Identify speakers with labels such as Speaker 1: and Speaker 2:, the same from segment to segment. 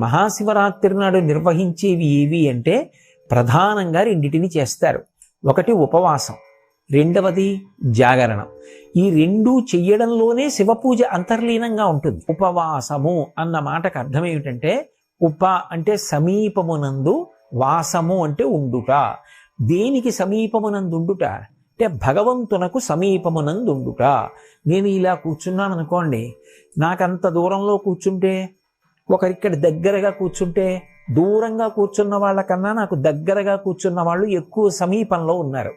Speaker 1: మహాశివరాత్రి నాడు నిర్వహించేవి ఏవి అంటే ప్రధానంగా రెండిటిని చేస్తారు. ఒకటి ఉపవాసం రెండవది జాగరణం. ఈ రెండు చెయ్యడంలోనే శివపూజ అంతర్లీనంగా ఉంటుంది. ఉపవాసము అన్న మాటకు అర్థం ఏమిటంటే ఉప అంటే సమీపమునందు వాసము అంటే ఉండుట. దేనికి సమీపమునందు ఉండుట అంటే భగవంతునకు సమీపమునందు ఉండుట నేను ఇలా కూర్చున్నాను అనుకోండి నాకంత దూరంలో కూర్చుంటే ఒకరిక్కడ దగ్గరగా కూర్చుంటే దూరంగా కూర్చున్న వాళ్ళకన్నా నాకు దగ్గరగా కూర్చున్న వాళ్ళు ఎక్కువ సమీపంలో ఉన్నారు.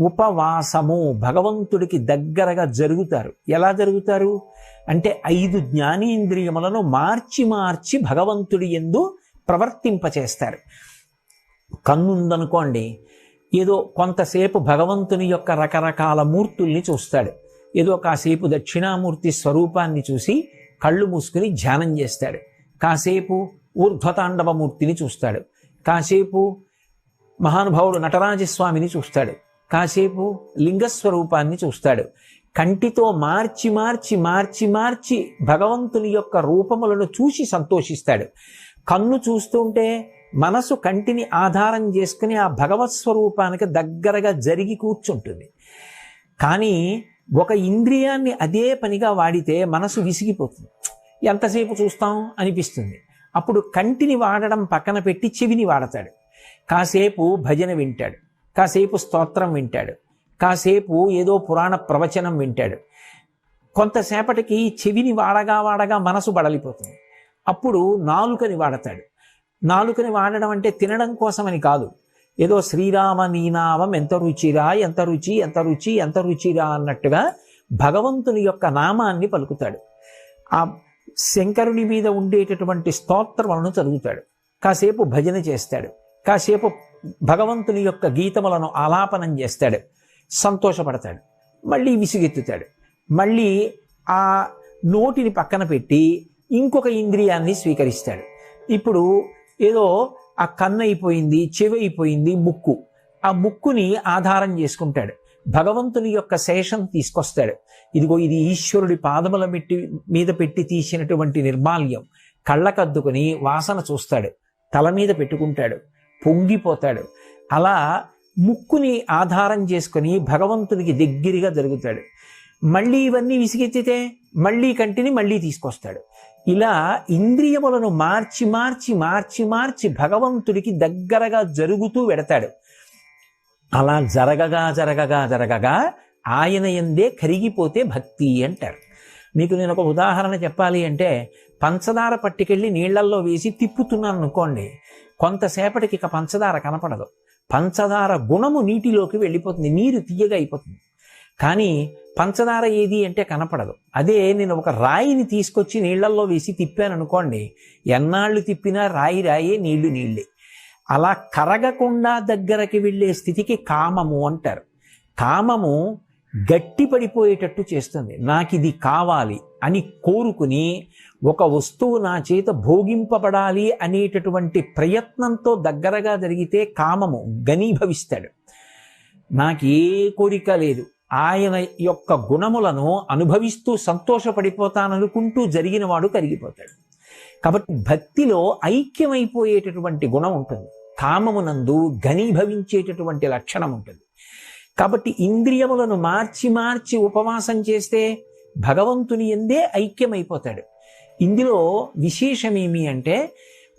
Speaker 1: ఉపవాసము భగవంతుడికి దగ్గరగా జరుగుతారు. ఎలా జరుగుతారు? అంటే ఐదు జ్ఞానేంద్రియములను మార్చి మార్చి భగవంతుడి ఎందు ప్రవర్తింపచేస్తారు. కన్నుందనుకోండి ఏదో కొంతసేపు భగవంతుని యొక్క రకరకాల మూర్తుల్ని చూస్తాడు. ఏదో కాసేపు దక్షిణామూర్తి స్వరూపాన్ని చూసి కళ్ళు మూసుకుని ధ్యానం చేస్తాడు. కాసేపు ఊర్ధ్వతాండవమూర్తిని చూస్తాడు. కాసేపు మహానుభావుడు నటరాజస్వామిని చూస్తాడు. కాసేపు లింగస్వరూపాన్ని చూస్తాడు. కంటితో మార్చి మార్చి మార్చి మార్చి భగవంతుని యొక్క రూపములను చూసి సంతోషిస్తాడు. కన్ను చూస్తుంటే మనసు కంటిని ఆధారం చేసుకుని ఆ భగవత్ స్వరూపానికి దగ్గరగా జరిగి కూర్చుంటుంది. కానీ ఒక ఇంద్రియాన్ని అదే పనిగా వాడితే మనసు విసిగిపోతుంది. ఎంతసేపు చూస్తాం అనిపిస్తుంది. అప్పుడు కంటిని వాడడం పక్కన పెట్టి చెవిని వాడతాడు. కాసేపు భజన వింటాడు. కాసేపు స్తోత్రం వింటాడు. కాసేపు ఏదో పురాణ ప్రవచనం వింటాడు. కొంతసేపటికి చెవిని వాడగా వాడగా మనసు బడలిపోతుంది. అప్పుడు నాలుకని వాడతాడు. నాలుకని వాడడం అంటే తినడం కోసమని కాదు. ఏదో శ్రీరామ నీనామం ఎంత రుచిరా ఎంత రుచి ఎంత రుచి ఎంత రుచిరా అన్నట్టుగా భగవంతుని యొక్క నామాన్ని పలుకుతాడు. ఆ శంకరుని మీద ఉండేటటువంటి స్తోత్రములను చదువుతాడు. కాసేపు భజన చేస్తాడు. కాసేపు భగవంతుని యొక్క గీతములను ఆలాపనం చేస్తాడు. సంతోషపడతాడు. మళ్ళీ విసుగెత్తుతాడు. మళ్ళీ ఆ నోటిని పక్కన పెట్టి ఇంకొక ఇంద్రియాన్ని స్వీకరిస్తాడు. ఇప్పుడు ఏదో ఆ కన్ను అయిపోయింది చెవి అయిపోయింది ముక్కు. ఆ ముక్కుని ఆధారం చేసుకుంటాడు. భగవంతుని యొక్క శేషం తీసుకొస్తాడు. ఇదిగో ఇది ఈశ్వరుడి పాదముల మెట్టి మీద పెట్టి తీసినటువంటి నిర్మాల్యం. కళ్ళకద్దుకుని వాసన చూస్తాడు. తల మీద పెట్టుకుంటాడు. పొంగిపోతాడు. అలా ముక్కుని ఆధారం చేసుకుని భగవంతునికి దగ్గరగా జరుగుతాడు. మళ్ళీ ఇవన్నీ విసిగెత్తితే మళ్ళీ కంటిని మళ్ళీ తీసుకొస్తాడు. ఇలా ఇంద్రియములను మార్చి మార్చి మార్చి మార్చి భగవంతుడికి దగ్గరగా జరుగుతూ వెడతాడు. అలా జరగగా జరగగా జరగగా ఆయన ఎందే కరిగిపోతే భక్తి అంటారు. మీకు నేను ఒక ఉదాహరణ చెప్పాలి అంటే పంచదార పట్టుకెళ్ళి నీళ్ళల్లో వేసి తిప్పుతున్నాను అనుకోండి కొంతసేపటికి ఇక పంచదార కనపడదు. పంచదార గుణము నీటిలోకి వెళ్ళిపోతుంది నీరు తీయగా అయిపోతుంది. కానీ పంచదార ఏది అంటే కనపడదు. అదే నేను ఒక రాయిని తీసుకొచ్చి నీళ్ళల్లో వేసి తిప్పాను అనుకోండి ఎన్నాళ్ళు తిప్పినా రాయి రాయే నీళ్ళు నీళ్ళే. అలా కరగకుండా దగ్గరకి వెళ్ళే స్థితికి కామము అంటారు. కామము గట్టి పడిపోయేటట్టు చేస్తుంది. నాకు ఇది కావాలి అని కోరుకుని ఒక వస్తువు నా చేత భోగింపబడాలి అనేటటువంటి ప్రయత్నంతో దగ్గరగా జరిగితే కామము గనీభవిస్తాడు నాకు ఏ కోరిక లేదు. ఆయన యొక్క గుణములను అనుభవిస్తూ సంతోషపడిపోతాననుకుంటూ జరిగిన వాడు కరిగిపోతాడు. కాబట్టి భక్తిలో ఐక్యమైపోయేటటువంటి గుణం ఉంటుంది. కామమునందు ఘనీభవించేటటువంటి లక్షణం ఉంటుంది. కాబట్టి ఇంద్రియములను మార్చి మార్చి ఉపవాసం చేస్తే భగవంతుని ఎందే ఐక్యమైపోతాడు. ఇందులో విశేషమేమి అంటే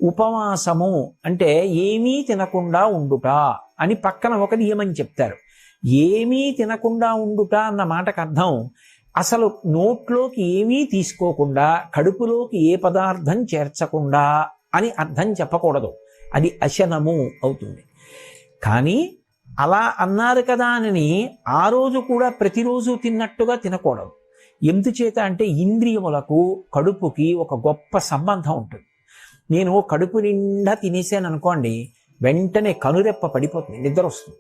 Speaker 1: ఉపవాసము అంటే ఏమీ తినకుండా ఉండుట అని పక్కన ఒక నియమం చెప్తారు. ఏమీ తినకుండా ఉండుట అన్న మాటకు అర్థం అసలు నోట్లోకి ఏమీ తీసుకోకుండా కడుపులోకి ఏ పదార్థం చేర్చకుండా అని అర్థం చెప్పకూడదు. అది అశనము అవుతుంది. కానీ అలా అన్నారు కదా అని ఆ రోజు కూడా ప్రతిరోజు తిన్నట్టుగా తినకూడదు. ఎందుచేత అంటే ఇంద్రియములకు కడుపుకి ఒక గొప్ప సంబంధం ఉంటుంది. నేను కడుపు నిండా తినేసాను అనుకోండి వెంటనే కనురెప్ప పడిపోతుంది నిద్ర వస్తుంది.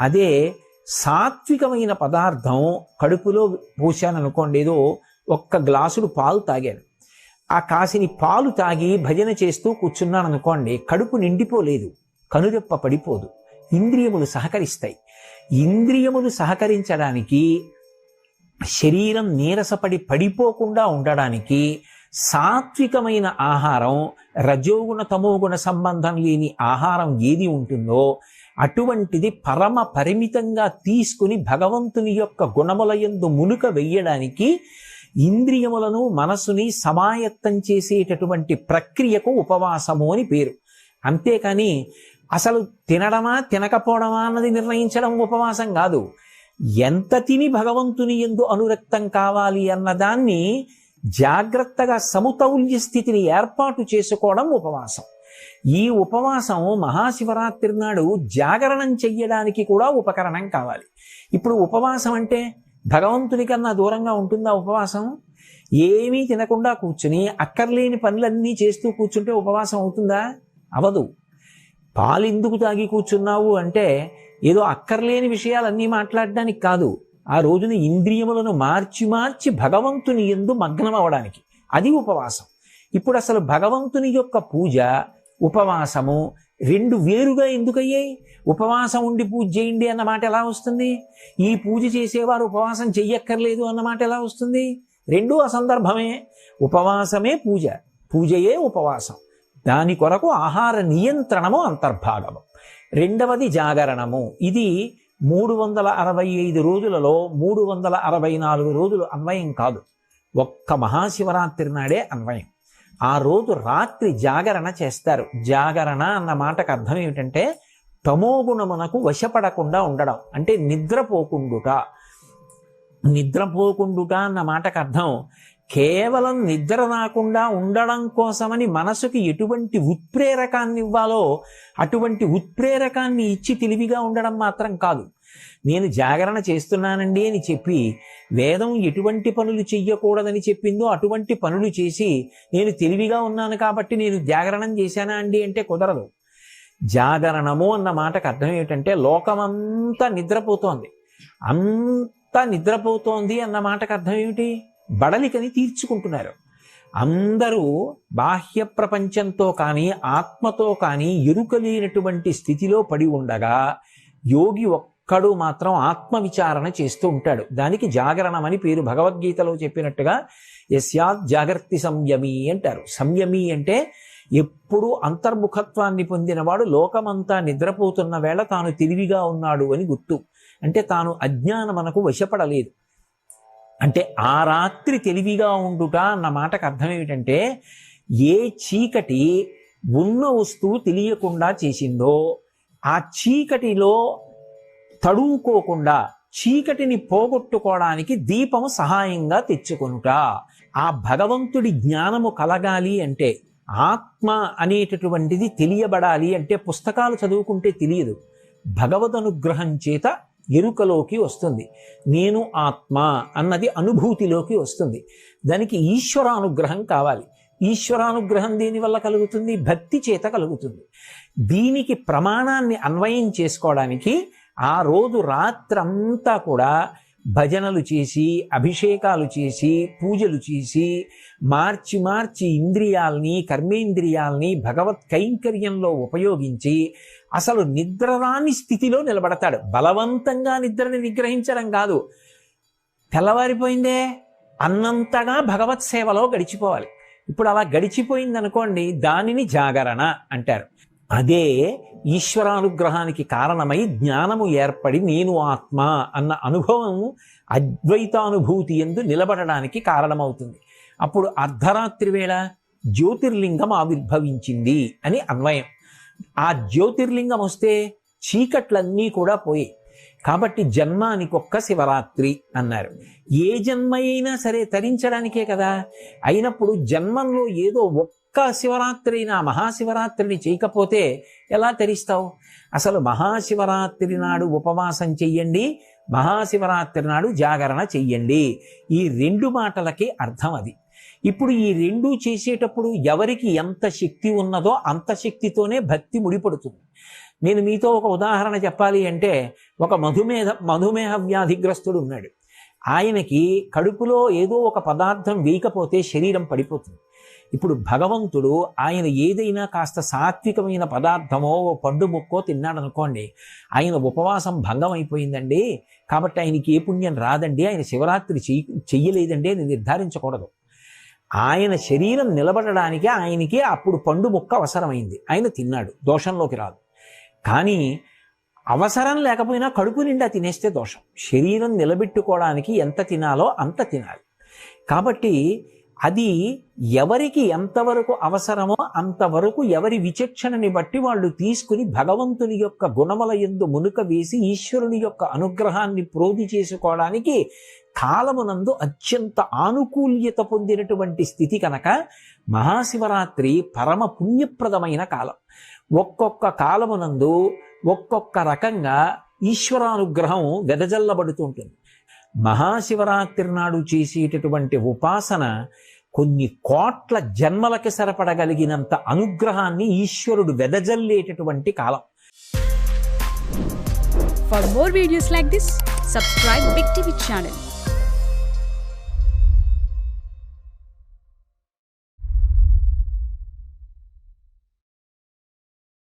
Speaker 1: అదే సాత్వికమైన పదార్థం కడుపులో పోసాను అనుకోండి ఏదో ఒక్క గ్లాసుడు పాలు తాగాను. ఆ కాసిని పాలు తాగి భజన చేస్తూ కూర్చున్నాను అనుకోండి కడుపు నిండిపోలేదు కనురెప్ప పడిపోదు. ఇంద్రియములు సహకరిస్తాయి. ఇంద్రియములు సహకరించడానికి శరీరం నీరసపడి పడిపోకుండా ఉండడానికి సాత్వికమైన ఆహారం రజోగుణ తమోగుణ సంబంధం లేని ఆహారం ఏది ఉంటుందో అటువంటిది పరమ పరిమితంగా తీసుకుని భగవంతుని యొక్క గుణములయందు మునుక వెయ్యడానికి ఇంద్రియములను మనసుని సమాయత్తం చేసేటటువంటి ప్రక్రియకు ఉపవాసము అని పేరు. అంతేకాని అసలు తినడమా తినకపోవడమా అన్నది నిర్ణయించడం ఉపవాసం కాదు. ఎంత తిని భగవంతుని ఎందు అనురక్తం కావాలి అన్నదాన్ని జాగ్రత్తగా సమతౌల్య స్థితిని ఏర్పాటు చేసుకోవడం ఉపవాసం. ఈ ఉపవాసం మహాశివరాత్రి నాడు జాగరణం చెయ్యడానికి కూడా ఉపకరణం కావాలి. ఇప్పుడు ఉపవాసం అంటే భగవంతుని కన్నా దూరంగా ఉంటుందా ఉపవాసం? ఏమీ తినకుండా కూర్చుని అక్కర్లేని పనులన్నీ చేస్తూ కూర్చుంటే ఉపవాసం అవుతుందా? అవదు. పాలు ఎందుకు తాగి కూర్చున్నావు అంటే ఏదో అక్కర్లేని విషయాలన్నీ మాట్లాడడానికి కాదు. ఆ రోజున ఇంద్రియములను మార్చి మార్చి భగవంతుని ఎందు మగ్నం అవడానికి అది ఉపవాసం. ఇప్పుడు అసలు భగవంతుని యొక్క పూజ ఉపవాసము రెండు వేరుగా ఎందుకయ్యాయి? ఉపవాసం ఉండి పూజ చేయండి అన్నమాట ఎలా వస్తుంది? ఈ పూజ చేసేవారు ఉపవాసం చెయ్యక్కర్లేదు అన్నమాట ఎలా వస్తుంది? రెండు అసందర్భమే. ఉపవాసమే పూజ. పూజయే ఉపవాసం. దాని కొరకు ఆహార నియంత్రణము అంతర్భాగము. రెండవది జాగరణము. ఇది మూడు వందల అరవై ఐదు రోజులలో మూడు వందల అరవై నాలుగు రోజులు అన్వయం కాదు. ఒక్క మహాశివరాత్రి నాడే అన్వయం. ఆ రోజు రాత్రి జాగరణ చేస్తారు. జాగరణ అన్న మాటకు అర్థం ఏమిటంటే తమోగుణమునకు వశపడకుండా ఉండడం అంటే నిద్రపోకుండుట. నిద్రపోకుండుట అన్న మాటకు అర్థం కేవలం నిద్ర రాకుండా ఉండడం కోసమని మనసుకి ఎటువంటి ఉత్ప్రేరకాన్ని ఇవ్వాలో అటువంటి ఉత్ప్రేరకాన్ని ఇచ్చి తెలివిగా ఉండడం మాత్రం కాదు. నేను జాగరణ చేస్తున్నానండి అని చెప్పి వేదం ఎటువంటి పనులు చెయ్యకూడదని చెప్పిందో అటువంటి పనులు చేసి నేను తెలివిగా ఉన్నాను కాబట్టి నేను జాగరణం చేశానా అండి అంటే కుదరదు. జాగరణము అన్న మాటకు అర్థం ఏమిటంటే లోకమంతా నిద్రపోతోంది. అంతా నిద్రపోతోంది అన్న మాటకు అర్థం ఏమిటి? బడలికని తీర్చుకుంటున్నారు. అందరూ బాహ్య ప్రపంచంతో కానీ ఆత్మతో కానీ ఎరుకలేనటువంటి స్థితిలో పడి ఉండగా యోగి ఒక్కడు మాత్రం ఆత్మవిచారణ చేస్తూ ఉంటాడు. దానికి జాగరణం అని పేరు భగవద్గీతలో చెప్పినట్టుగా యస్యాత్ జాగర్తి సంయమి అంటారు. సంయమి అంటే ఎప్పుడు అంతర్ముఖత్వాన్ని పొందినవాడు లోకమంతా నిద్రపోతున్న వేళ తాను తెలివిగా ఉన్నాడు అని గుర్తు. అంటే తాను అజ్ఞానం మనకు వశపడలేదు. అంటే ఆ రాత్రి తెలివిగా ఉండుట అన్న మాటకు అర్థం ఏమిటంటే ఏ చీకటి ఉన్న వస్తువు తెలియకుండా చేసిందో ఆ చీకటిలో తడువుకోకుండా చీకటిని పోగొట్టుకోవడానికి దీపము సహాయంగా తెచ్చుకొనుట. ఆ భగవంతుడి జ్ఞానము కలగాలి అంటే ఆత్మ అనేటటువంటిది తెలియబడాలి అంటే పుస్తకాలు చదువుకుంటే తెలియదు. భగవద్ అనుగ్రహం చేత ఎరుకలోకి వస్తుంది. నేను ఆత్మ అన్నది అనుభూతిలోకి వస్తుంది. దానికి ఈశ్వరానుగ్రహం కావాలి. ఈశ్వరానుగ్రహం దేనివల్ల కలుగుతుంది? భక్తి చేత కలుగుతుంది. దీనికి ప్రమాణాన్ని అన్వయం చేసుకోవడానికి ఆ రోజు రాత్రంతా కూడా భజనలు చేసి అభిషేకాలు చేసి పూజలు చేసి మార్చి మార్చి ఇంద్రియాల్ని కర్మేంద్రియాల్ని భగవత్ కైంకర్యంలో ఉపయోగించి అసలు నిద్రరాని స్థితిలో నిలబడతాడు. బలవంతంగా నిద్రని నిగ్రహించడం కాదు. తెల్లవారిపోయిందే అన్నంతగా భగవత్ సేవలో గడిచిపోవాలి. ఇప్పుడు అలా గడిచిపోయింది అనుకోండి దానిని జాగరణ అంటారు. అదే ఈశ్వరానుగ్రహానికి కారణమై జ్ఞానము ఏర్పడి నేను ఆత్మ అన్న అనుభవం అద్వైతానుభూతి ఎందు నిలబడడానికి కారణమవుతుంది. అప్పుడు అర్ధరాత్రి వేళ జ్యోతిర్లింగం ఆవిర్భవించింది అని అన్వయం. ఆ జ్యోతిర్లింగం వస్తే చీకట్లన్నీ కూడా పోయి. కాబట్టి జన్మానికొక్క శివరాత్రి అన్నారు. ఏ జన్మ అయినా సరే తరించడానికే కదా. అయినప్పుడు జన్మంలో ఏదో ఒక్క శివరాత్రి నా మహాశివరాత్రిని చేయకపోతే ఎలా తెరిస్తావు? అసలు మహాశివరాత్రి నాడు ఉపవాసం చెయ్యండి మహాశివరాత్రి నాడు జాగరణ చెయ్యండి. ఈ రెండు మాటలకి అర్థం అది. ఇప్పుడు ఈ రెండు చేసేటప్పుడు ఎవరికి ఎంత శక్తి ఉన్నదో అంత శక్తితోనే భక్తి ముడిపడుతుంది. నేను మీతో ఒక ఉదాహరణ చెప్పాలి అంటే ఒక మధుమేహ మధుమేహ వ్యాధిగ్రస్తుడు ఉన్నాడు. ఆయనకి కడుపులో ఏదో ఒక పదార్థం వేయకపోతే శరీరం పడిపోతుంది. ఇప్పుడు భగవంతుడు ఆయన ఏదైనా కాస్త సాత్వికమైన పదార్థమో ఓ పండు ముక్కో తిన్నాడు అనుకోండి ఆయన ఉపవాసం భంగం అయిపోయిందండి కాబట్టి ఆయనకి ఏ పుణ్యం రాదండి ఆయన శివరాత్రి చెయ్యి చెయ్యలేదండి అని నిర్ధారించకూడదు. ఆయన శరీరం నిలబడడానికి ఆయనకి అప్పుడు పండు ముక్క అవసరమైంది. ఆయన తిన్నాడు దోషంలోకి రాదు. కానీ అవసరం లేకపోయినా కడుపు నిండా తినేస్తే దోషం. శరీరం నిలబెట్టుకోవడానికి ఎంత తినాలో అంత తినాలి. కాబట్టి అది ఎవరికి ఎంతవరకు అవసరమో అంతవరకు ఎవరి విచక్షణని బట్టి వాళ్ళు తీసుకుని భగవంతుని యొక్క గుణముల ఎందు మునుక వేసి ఈశ్వరుని యొక్క అనుగ్రహాన్ని ప్రోధి చేసుకోవడానికి కాలమునందు అత్యంత ఆనుకూల్యత పొందినటువంటి స్థితి కనుక మహాశివరాత్రి పరమ పుణ్యప్రదమైన కాలం. ఒక్కొక్క కాలమునందు ఒక్కొక్క రకంగా ఈశ్వరానుగ్రహం వెదజల్లబడుతూ ఉంటుంది. మహాశివరాత్రి నాడు చేసేటటువంటి ఉపాసన కొన్ని కోట్ల జన్మలకి సరిపడగలిగినంత అనుగ్రహాన్ని ఈశ్వరుడు వెదజల్లేటటువంటి కాలం.
Speaker 2: For more videos like this subscribe big TV channel